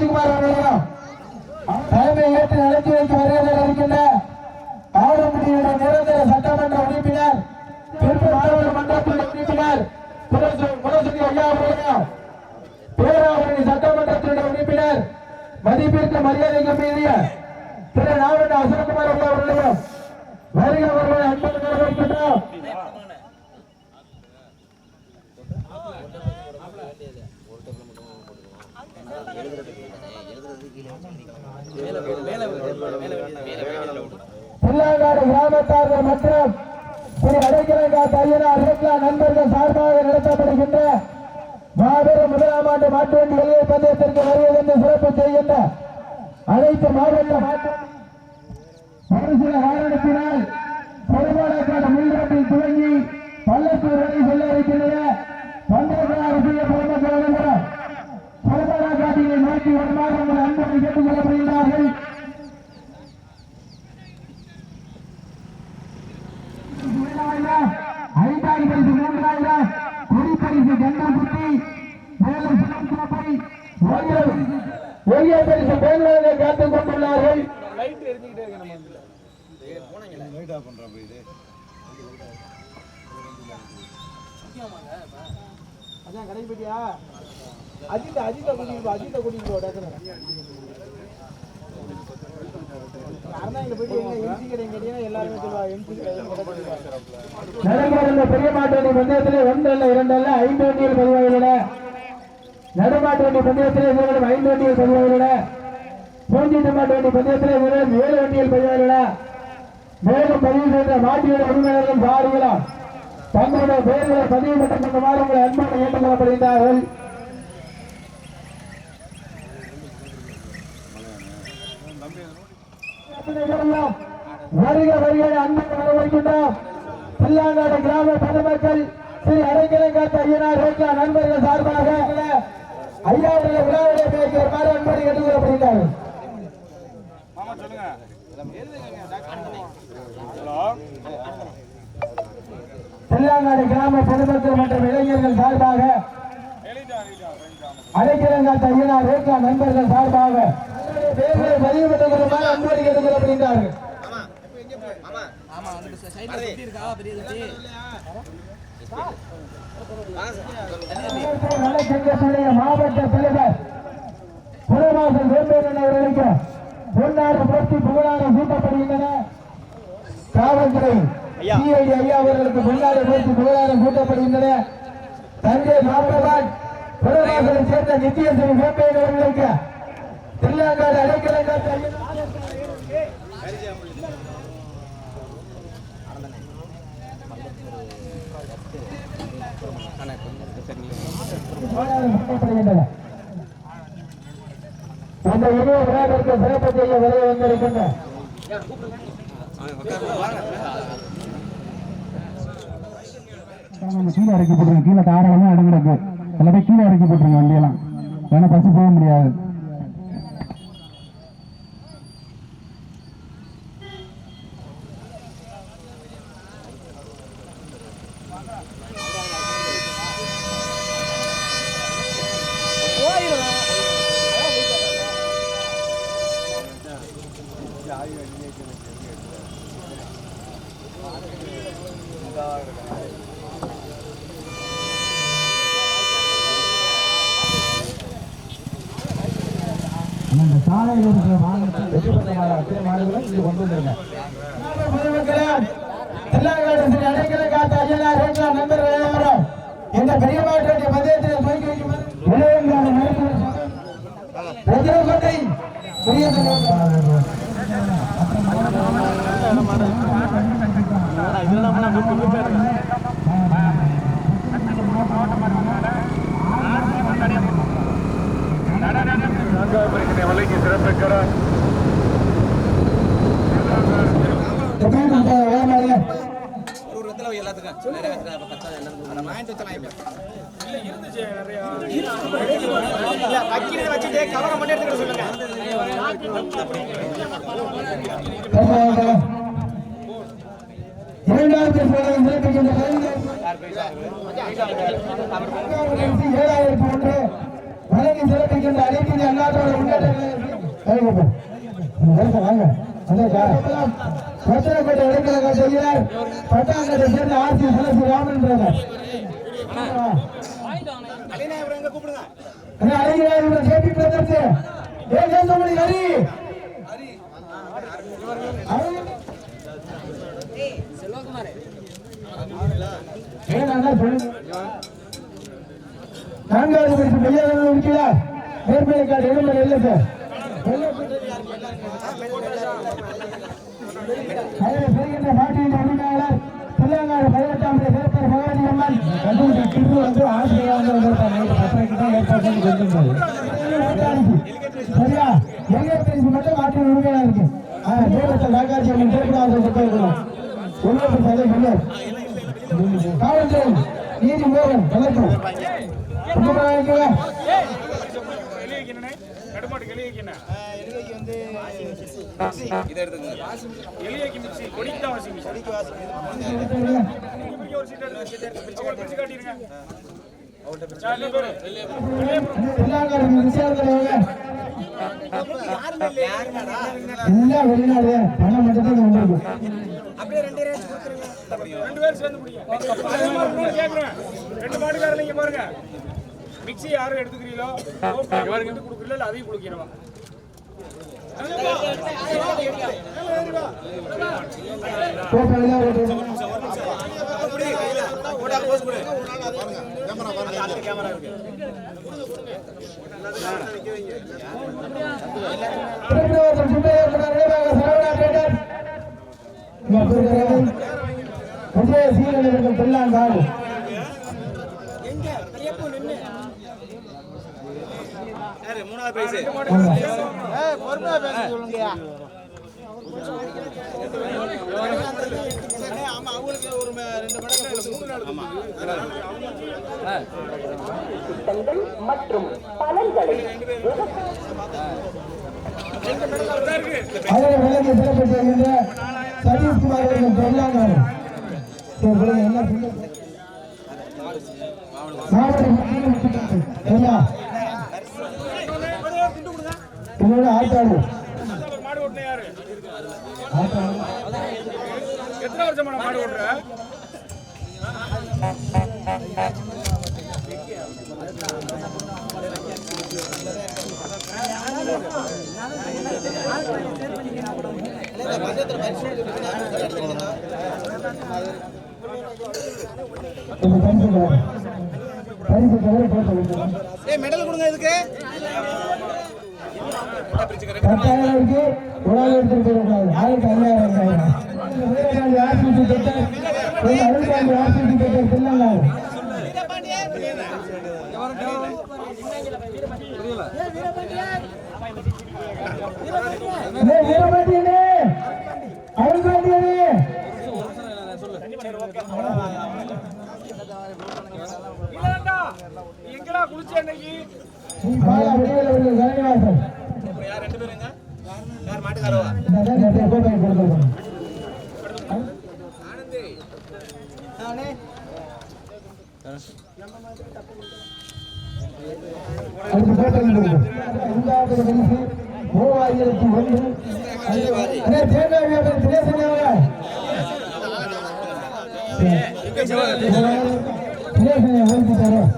ராஜ்குமார் அவர்களையும் தலைமை ஏற்று நடத்தி வைத்து வருகிறார் இருக்கின்ற ஆவணப்படியுடைய நிரந்தர சட்டமன்ற உறுப்பினர் திருப்பூர் மாவட்ட மன்றத்தின் உறுப்பினர் முரசு- ஐயா அவர்களையும் பேராவரணி சட்டமன்றத்தினுடைய உறுப்பினர் மதிப்பிற்கு மரியாதைக்கு மீறிய திரு நாவட்ட அசோக்குமார் அவர்களையும் வருகிறவர்களை அன்பு வரவேற்கின்றோம் பிள்ளையாடு கிராமத்தார்கள் மற்றும் ஸ்ரீ அடைக்கலங்கா தையனார் ரேக்லா நண்பர்கள் சார்பாக நடத்தப்படுகின்ற மாபெரும் முதலாம் ஆண்டு மாட்டு வண்டி எல்லை பந்தயத்திற்கு வருவதென்று சிறப்பு செய்கின்ற அனைத்து மாவட்ட மாட்டு பரிசு மூன்றாயிரம் கொடி பரிசு கண்டாங்குட்டி மேலும் சிலம் கோப்பை ஒய்ய பரிசு பெண்களை காத்துக் கொண்டுள்ளார்கள். அதான் கடைபிடியா அஜித்த அஜித்த கூட்டிட்டு அஜித்த கூட்டிட்டு நடைபெறும் பெரிய மாட்டு வண்டி பந்தயத்திலே ஒன்று அல்ல இரண்டு அல்ல ஐந்து வண்டிகள் பதிவாகியுள்ளன. நடுமாட்டு வண்டி பந்தயத்திலே இதுவரை ஐந்து வண்டிகள் பதிவாகியுள்ளன. பூஞ்சிட்டு மாட்டு வண்டி பந்தயத்திலே இதுவரை ஏழு வண்டிகள் பதிவாகியுள்ளன. மேலும் பதிவு செய்த மாட்டியோட உரிமையாளர்கள் சாரிகளா தங்களுடைய பெயர்களை பதிவு மட்டும் கொண்டவாறு உங்களை அன்பாக ஏற்றுக் கொள்ளப்படுகின்றார்கள் ஏற்றுக்கொள்ளப்படுகின்றார்கள் வருக வருக அன்பு வரவேற்கின்றோம். பில்லாங்காடு கிராம பொதுமக்கள் ஸ்ரீ அரைக்கிழங்காத்த ஐயனார் ரேக்கா நண்பர்கள் சார்பாக ஐயாவுடைய விழாவுடைய பேசுமாறு அன்போடு கேட்டுக்கொள்ளப்படுகிறார்கள் பில்லாங்காடு கிராம பொதுமக்கள் மற்றும் இளைஞர்கள் சார்பாக அரைக்கிழங்காத்த ஐயனார் ரேக்கா நண்பர்கள் சார்பாக பேர்களை பதிவு பெற்றுக் கொள்ளுமாறு அன்போடு கேட்டுக்கொள்ளப்படுகிறார்கள் நலச்சங்கத்துடைய மாவட்ட தலைவர் புலவாசல் வேம்பேரன் அவர்களுக்கு பொன்னாடு போட்டி புகழாரம் சூட்டப்படுகின்றன. காவல்துறை சிஐடி ஐயா அவர்களுக்கு புகழாரம் சூட்டப்படுகின்றன. தஞ்சை மாவட்டவான் புலவாசலை சேர்ந்த நித்தியஸ்ரீ வேம்பேரன் அவர்களுக்கு தில்லாங்காடு அடைக்கலங்காட்டு இந்த விழாவிற்கு சிறப்பு செய்ய வருகை வந்திருக்கின்ற நம்ம கீழே இறக்கி போட்டுருங்க கீழே தாராளமா இடம் கிடக்கு எல்லாத்தையும் கீழே இறக்கி போட்டுருங்க வண்டியெல்லாம். ஏன்னா பஸ் போக முடியாது. அந்த சாலையில் இருக்கிற வாகனத்தை வெற்றி பெற்ற அத்தனை மாடுகளும் இங்க கொண்டு வந்துருங்க பொதுமக்களே தில்லாங்காடு ஸ்ரீ அடைக்கலங்காட்டு ஐயனார் ரேட்லா நண்பர்கள் அனைவரும் இந்த பெரிய மாவட்ட மதியத்தில் துவக்கி வைக்குமாறு இளையங்காடு மருத்துவர் சங்கம் ரத்தினக்கோட்டை வச்சுட்டு கவனம் பண்ணி எடுத்துக்கிட்டு சொல்லுங்க இரண்டாவது ஏழாயிரத்தி ஒன்று வழங்கி சிறப்பிக்கின்ற அனைத்து நாட்டோட முன்னேற்ற வாங்க, வாங்க. இடைக்கலக செய்கிறார் பட்டாங்கத்தை சேர்ந்த RC சுலசி Raman brother. KP brothers A Hari. நான்காவது பரிசு இருக்கிறார் நேர்மையை காட்டு இளம்பர் இல்லை சார். பிள்ளையாங்காடு பதினெட்டாம் தேதி பகவதி அம்மன். வந்து ஆசிரியர் வந்து தான் ஏற்பாடு பண்ணி சரியா? மட்டும் இருக்கு. தேவத்தை அம்மன் புத்தகம் காவல்துறை நீதி மோகன் கலெக்டர் சுப்பிரமணிய கடுமாட்டு எலியக்கு என்ன எலிக்கு வந்து எலியக்கு மிக்சி கொடிக்கு தான் வாசிங்க கொடிக்கு ஒரு சீட் எடுத்து அவங்க பிடிச்சு காட்டிடுங்க எல்லாம் வெளிநாடு பணம் மட்டும் தான் வந்திருக்கு. ரெண்டு பேரும் சேர்ந்து முடியும் ரெண்டு மாட்டுக்காரங்க இங்க பாருங்க. மிக்ஸி யாரும் எடுத்துக்கிறீங்களோ கொடுக்குறீங்களோ இல்ல அதையும் கொடுக்கிறவா டோட்டல் விஜய சீரழிவர்கள் தெல்லாங்காடு பொறுமையா பேச. சொல்லுங்கய்யா அண்ணே, ஆமா அவங்களுக்கு ஒரு ம- ரெண்டு மடங்கு மூணு நாள் திட்டங்கள் மற்றும் பலன்களை சதீஷ்குமார் அவர்கள் என்ன மாவட்ட மக்கள் சரியா இதோட ஆட்டாளு ஒரு மாடு ஓட்டுன யாரு ஆட்டாளு எத்தனை வருஷமான மாடு ஓட்டுற இந்த பரிசு பாரு. பரிசு தவிர போட்டு வைக்கிறேன். ஏய் மெடல் கொடுங்க இதுக்கு பத்தாயிரம் இருக்கு ஒரு ஆள் எடுத்துட்டு போயிடக்கூடாது ஆயிரத்தி ஐயாயிரம் ஆர்சிபி திட்டம் ஒரு அருள்பாண்டி ஆர்சிபி திட்டம் திருநங்காடு வீரபாண்டியனே அருள்பாண்டியனே இல்லடா எங்கடா குளிச்ச அன்னைக்கு விடியல் அவர்கள் கலைவாசன் யார் ரெண்டு மாட்டுக்காரவா? கொடுத்துருக்கோம் நானே. கொடுக்கும் ஐந்தாவது பரிசு மூவாயிரத்தி ஒன்று தேங்காய் வியாபாரம் தினேசனேவா தினேசனை ஓய்வு தரோம்